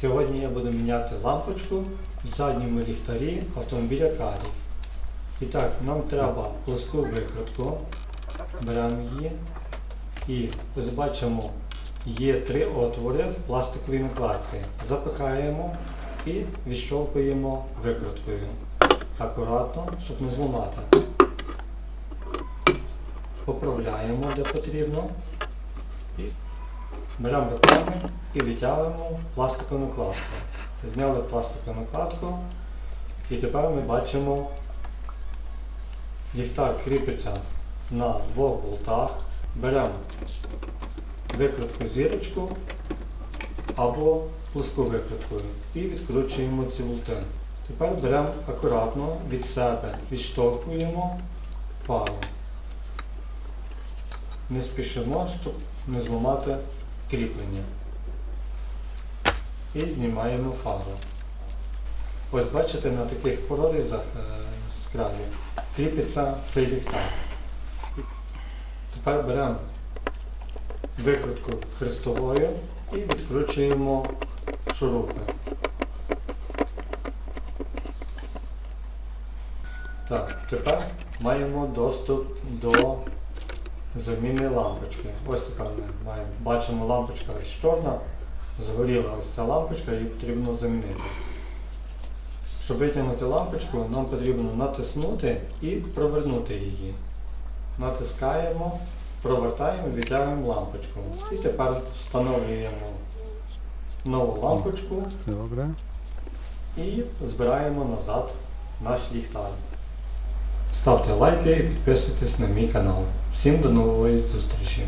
Сьогодні я буду міняти лампочку в задньому ліхтарі автомобіля Карі. І так, нам треба плоску викрутку. Беремо її. І ось бачимо, є три отвори в пластиковій накладці. Запихаємо і відщолкуємо викруткою. Акуратно, щоб не зламати. Поправляємо де потрібно. Беремо руками і витягуємо пластикову накладку. Зняли пластикову накладку і тепер ми бачимо ліхтар кріпиться на двох болтах. Беремо викрутку зірочку або плоску викруткою і відкручуємо ці болти. Тепер беремо акуратно від себе, відштовхуємо пару. Не спішимо, щоб не зламати кріплення. І знімаємо фару. Ось бачите, на таких прорізах е, з краю кріпиться цей ліхтар. Тепер беремо викрутку хрестовою і відкручуємо шурупи. Так, тепер маємо доступ до заміни лампочки. Ось така ми маємо. Бачимо, лампочка ось чорна, згоріла ось ця лампочка, її потрібно замінити. Щоб витягнути лампочку, нам потрібно натиснути і провернути її. Натискаємо, провертаємо, відтягуємо лампочку. І тепер встановлюємо нову лампочку Добре. і збираємо назад наш ліхтар. Ставте лайки і підписуйтесь на мій канал. Всім до нової зустрічі!